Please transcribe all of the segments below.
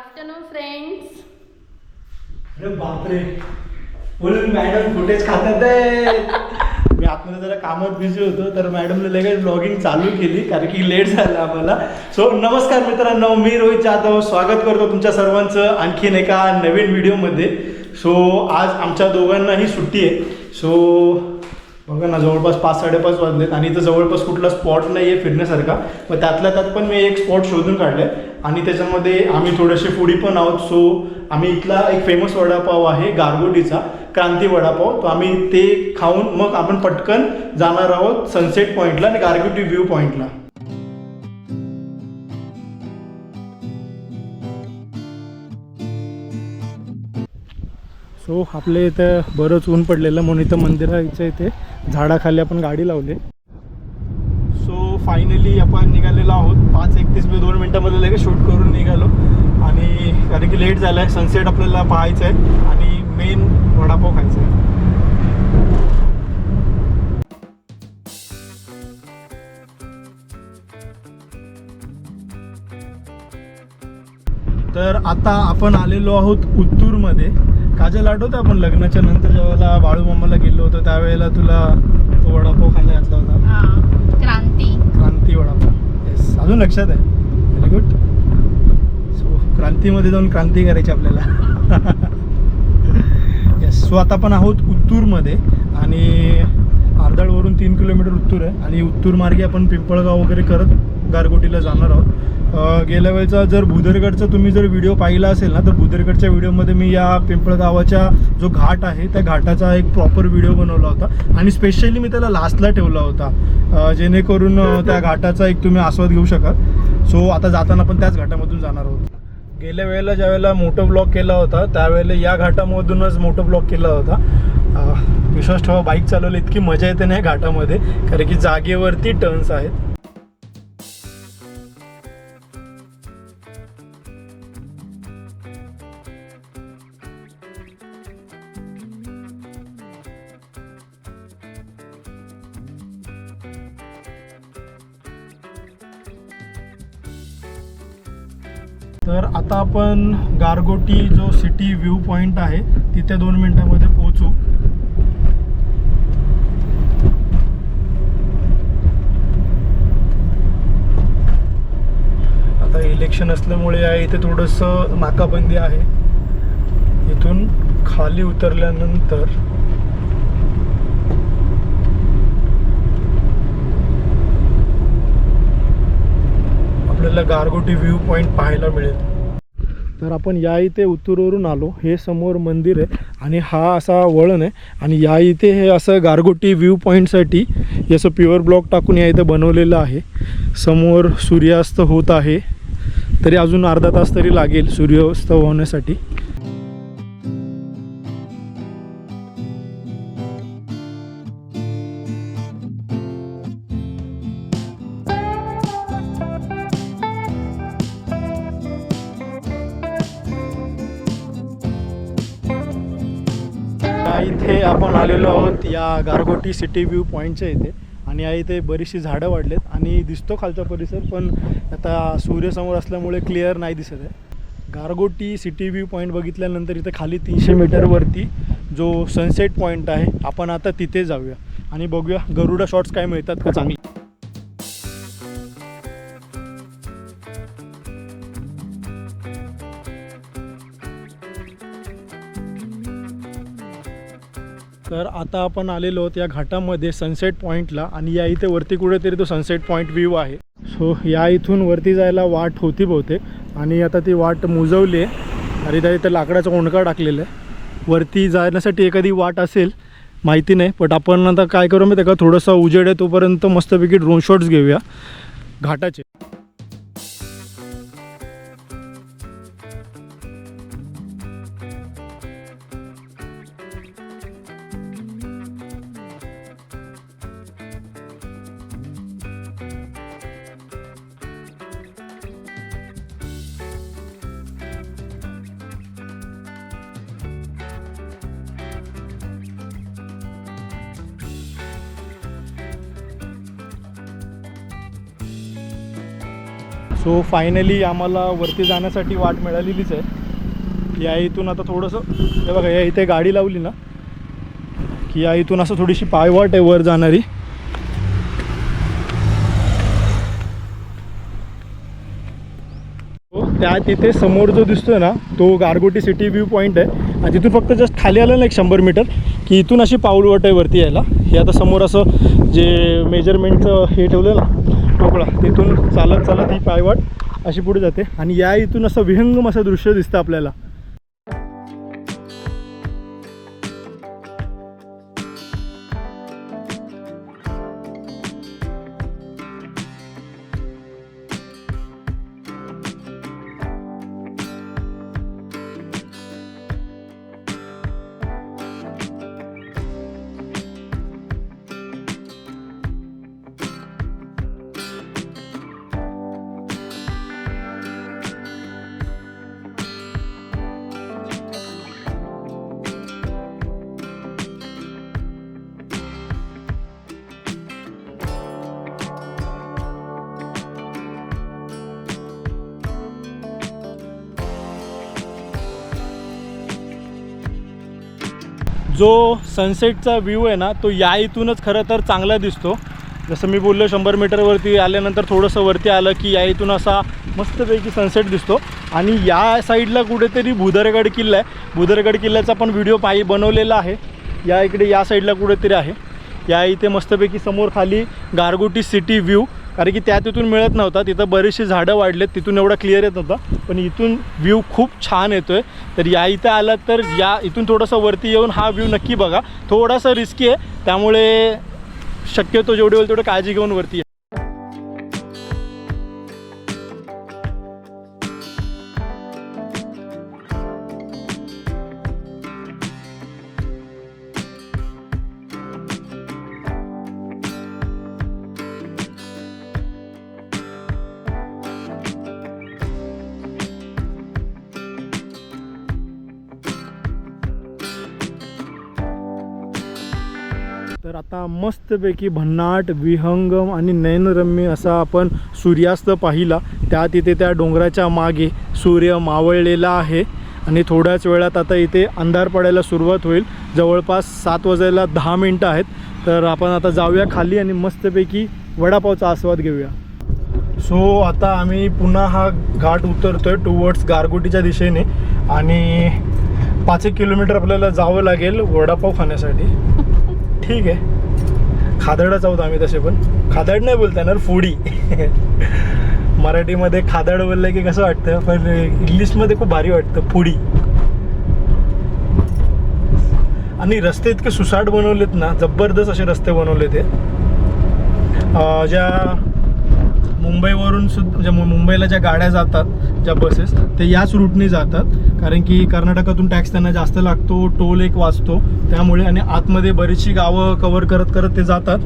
Afternoon friends अरे बापरे. बोलून मॅडम फुटेज खातात आहे. मी आतमध्ये जरा कामात बिझी होतो तर मॅडमने लगेच ब्लॉगिंग चालू केली कारण की लेट झालं आम्हाला. सो नमस्कार मित्रांनो मी रोहित जाधव. स्वागत करतो तुमच्या सर्वांचं आणखीन एका नवीन व्हिडिओमध्ये सो आज आमच्या दोघांनाही सुट्टी आहे. सो बघा ना जवळपास पाच साडेपाच वाजलेत आणि इथं जवळपास कुठला स्पॉट नाही आहे फिरण्यासारखा. मग त्यातल्या त्यात पण मी एक स्पॉट शोधून काढले आणि त्याच्यामध्ये आम्ही थोडेसे फुडी पण आहोत. सो आम्ही इथला एक फेमस वडापाव आहे गारगोटीचा क्रांती वडापाव. तो आम्ही ते खाऊन मग आपण पटकन जाणार आहोत सनसेट पॉईंटला आणि गारगोटी व्ह्यू पॉईंटला सो आपल्या इथं बरंच ऊन पडलेलं. म्हणून इथं मंदिराच्या इथे झाडाखाली आपण गाडी लावली. फायनली आपण निघालेलो आहोत. पाच एकतीस मी दोन मिनटामध्ये लगेच शूट करून निघालो. आणि कारण की लेट झालं आहे सनसेट आपल्याला पाहायचं आहे आणि मेन वडापाव खायचा आहे तर आता आपण आलेलो आहोत उत्तूरमध्ये. काजल आठवतं आपण लग्नाच्या नंतर जेव्हा बाळू मामाला गेलो होतो त्यावेळेला तुला तो वडापाव खायला घातला होता? क्रांती. क्रांती वडापाव. येस अजून लक्षात आहे. व्हेरी गुड सो क्रांतीमध्ये जाऊन क्रांती करायची आपल्याला. येस सो आता आपण आहोत उत्तूरमध्ये आणि आर्दळवरून तीन किलोमीटर उत्तूर आहे आणि उत्तूर मार्गे आपण पिंपळगाव वगैरे करत गारगोटीला जाणार आहोत. गेल्या वेळेचा जर भुदरगडचा तुम्ही जर व्हिडिओ पाहिला असेल ना तर भुदरगडच्या व्हिडिओमध्ये मी या पिंपळगावाच्या जो घाट आहे त्या घाटाचा एक प्रॉपर व्हिडिओ बनवला होता. आणि स्पेशली मी त्याला लास्टला ठेवला होता. जेणेकरून त्या घाटाचा एक तुम्ही आस्वाद घेऊ शकाल. सो आता जाताना पण त्याच घाटामधून जाणार आहोत. गेल्या वेळेला ज्या वेळेला मोटो ब्लॉक केला होता त्यावेळेला या घाटामधूनच मोठं ब्लॉक केला होता. विश्वास ठेवा बाईक चालवली इतकी मजा येते नाही घाटामध्ये. कारण की जागेवरती टर्न्स आहेत. तर आता आपण गारगोटी जो सिटी व्ह्यू पॉईंट आहे तिथे दोन मिनिटांमध्ये पोहोचू. आता इलेक्शन असल्यामुळे आहे इथे थोडंसं नाकाबंदी आहे. इथून खाली उतरल्यानंतर आपल्याला गारगोटी व्ह्यू पॉईंट पाहायला मिळेल. तर आपण या इथे उत्तूरवरून आलो. हे समोर मंदिर आहे आणि हा असा वळण आहे. आणि या इथे हे असं गारगोटी व्ह्यू पॉईंटसाठी याचं प्युअर ब्लॉक टाकून या इथं बनवलेलं आहे. समोर सूर्यास्त होत आहे. तरी अजून अर्धा तास तरी लागेल सूर्यास्त होण्यासाठी. इथे आपण आलेलो आहोत या गारगोटी सिटी व्ह्यू पॉईंटच्या इथे. आणि या इथे बरीचशी झाडं वाढलेत आणि दिसतो खालचा परिसर पण आता सूर्यसमोर असल्यामुळे क्लिअर नाही दिसत आहे. गारगोटी सिटी व्ह्यू पॉईंट बघितल्यानंतर इथे खाली तीनशे मीटरवरती जो सनसेट पॉईंट आहे आपण आता तिथे जाऊया. आणि बघूया गरुडा शॉट्स काय मिळतात का चांगली. तर आता आपण आलेलो आहोत या घाटामध्ये सनसेट पॉईंटला आणि या इथे वरती कुठेतरी तो सनसेट पॉईंट व्ह्यू आहे. सो या इथून वरती जायला वाट होती बहुतेक आणि आता ती वाट मुजवली आहे. आणि त्या इथे लाकडाचा ओंडका टाकलेला आहे. वरती जाण्यासाठी एखादी वाट असेल माहिती नाही बट आपण आता काय करू माहिती आहे का? थोडंसं उजेड आहे तोपर्यंत मस्तपैकी ड्रोन शॉट्स घेऊया. घाटाचे. सो फायनली आम्हाला वरती जाण्यासाठी वाट मिळालेलीच आहे. या इथून आता थोडंसं हे बघा या इथे गाडी लावली ना की या इथून असं थोडीशी पायवाट आहे वर जाणारी. हो, त्या तिथे समोर जो दिसतोय ना तो गारगोटी सिटी व्ह्यू पॉईंट आहे. आणि तिथून फक्त जस्ट खाली आलं ना एक शंभर मीटर की इथून अशी पाऊलवट आहे वरती यायला. हे आता समोर असं जे मेजरमेंटचं हे ठेवलं ना मोकळा तिथून चालत चालत ही पायवाट अशी पुढे जाते. आणि या इथून असं विहंगम असं दृश्य दिसतं आपल्याला. जो सनसेटचा व्ह्यू आहे ना तो या इथूनच खरं तर चांगला दिसतो. जसं मी बोललो शंभर मीटरवरती आल्यानंतर थोडंसं वरती आलं की या इथून असा मस्तपैकी सनसेट दिसतो. आणि या साईडला कुठेतरी भुदरगड किल्ला आहे. भुदरगड किल्ल्याचा पण व्हिडिओ पायी बनवलेला आहे. या इकडे या साईडला कुठेतरी आहे. या इथे मस्तपैकी समोर खाली गारगोटी सिटी व्ह्यू कारण की त्या तिथून मिळत नव्हता. तिथं बरीचशी झाडं वाढलेत. तिथून एवढा क्लिअर येत नव्हता. पण इथून व्ह्यू खूप छान येतो आहे तर या इथं आलात तर या इथून थोडंसं वरती येऊन हा व्ह्यू नक्की बघा. थोडासा रिस्की आहे. त्यामुळे शक्यतो जेवढे होईल तेवढं काळजी घेऊन वरती तर आता मस्तपैकी भन्नाट विहंगम आणि नयनरम्य असा आपण सूर्यास्त पाहिला. त्या तिथे त्या डोंगराच्या मागे सूर्य मावळलेला आहे आणि थोड्याच वेळात आता इथे अंधार पडायला सुरुवात होईल. जवळपास सात वाजायला दहा मिनटं आहेत. तर आपण आता जाऊया खाली आणि मस्तपैकी वडापावचा आस्वाद घेऊया. सो आता आम्ही पुन्हा हा घाट उतरतोय टुवर्ड्स गारगोटीच्या दिशेने. आणि पाच एक किलोमीटर आपल्याला जावं लागेल वडापाव खाण्यासाठी. ठीक आहे. खादडच आहोत आम्ही तसे पण. खादड नाही बोलता येणार फुडी. मराठीमध्ये खादड बोललं की कसं वाटतं? पण इंग्लिशमध्ये खूप भारी वाटतं फुडी. आणि रस्ते इतके सुसाट बनवलेत ना जबरदस्त असे रस्ते बनवले ते ज्या मुंबईवरून सुद्धा म्हणजे मु- मुंबईला ज्या गाड्या जातात ज्या बसेस ते याच रूटने जातात. कारण की कर्नाटकातून टॅक्स त्यांना जास्त लागतो टोल एक वाचतो. त्यामुळे आणि आतमध्ये बरीचशी गावं कव्हर करत करत ते जातात.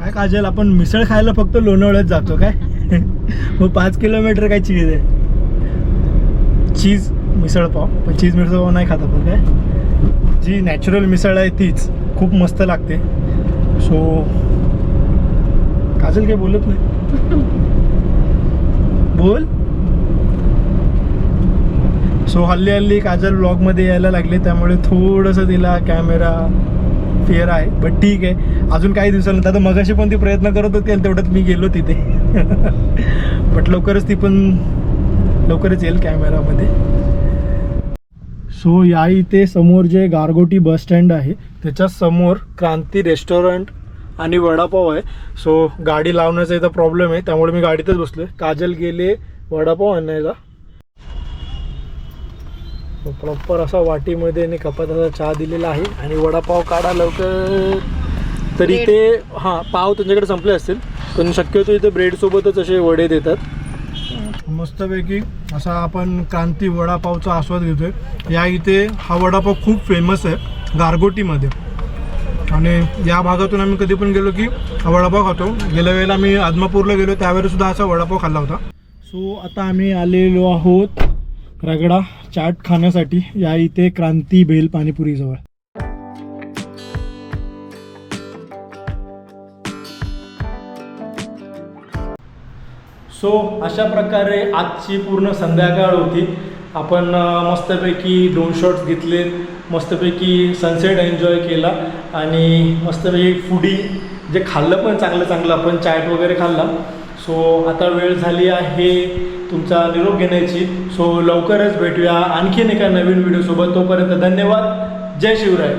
काय काजल आपण मिसळ खायला फक्त लोणावळ्यात जातो काय? मग पाच किलोमीटर काय चीज आहे? चीज मिसळ पाव. पण चीज मिसळ पाव नाही खात आपण काय? जी नॅचरल मिसळ आहे तीच. खूप मस्त लागते. सो काजल काही बोलत नाही? बोल. सो हल्ली हल्ली काजल ब्लॉगमध्ये यायला लागले त्यामुळे थोडंसं तिला कॅमेरा फिअर आहे बट ठीक आहे. अजून काही दिवसानंतर आता मगाशी पण ती प्रयत्न करत होती आणि तेवढ्यात मी गेलो तिथे. बट लवकरच ती पण लवकरच येईल कॅमेरामध्ये सो या इथे समोर जे गारगोटी बस स्टँड आहे त्याच्यासमोर क्रांती रेस्टॉरंट आणि वडापाव आहे. सो गाडी लावण्याचा इथं प्रॉब्लेम आहे. त्यामुळे मी गाडीतच बसलोय. काजल गेले वडापाव आणायला. प्रॉपर असा वाटीमध्ये आणि कपात असा चहा दिलेला आहे. आणि वडापाव काढा लवकर. तर इथे हां पाव त्यांच्याकडे संपले असतील. पण शक्यतो इथे ब्रेडसोबतच असे वडे देतात. मस्तपैकी असा आपण क्रांती वडापावचा आस्वाद घेतोय. या इथे हा वडापाव खूप फेमस आहे. गारगोटीमध्ये. आणि या भागातून आम्ही कधी पण गेलो की वडापाव खातो. गेल्या वेळेला आम्ही आदमापूरला गेलो त्यावेळेस सुद्धा असा वडापाव खाल्ला होता. सो आता आम्ही आलेलो आहोत रगडा चाट खाण्यासाठी. या इथे क्रांती भेल पाणीपुरीजवळ सो अशा प्रकारे आजची पूर्ण संध्याकाळ होती. आपण मस्तपैकी दोन शॉट्स घेतलेत. मस्तपैकी सनसेट एन्जॉय केला आणि मस्तपैकी फुडी जे खाल्लं पण चांगलं चांगलं आपण चाट वगैरे खाल्ला. सो आता वेळ झाली आहे तुमचा निरोप घेण्याची. सो लवकरच भेटूया आणखीन एका नवीन व्हिडिओसोबत तोपर्यंत धन्यवाद. जय शिवराय.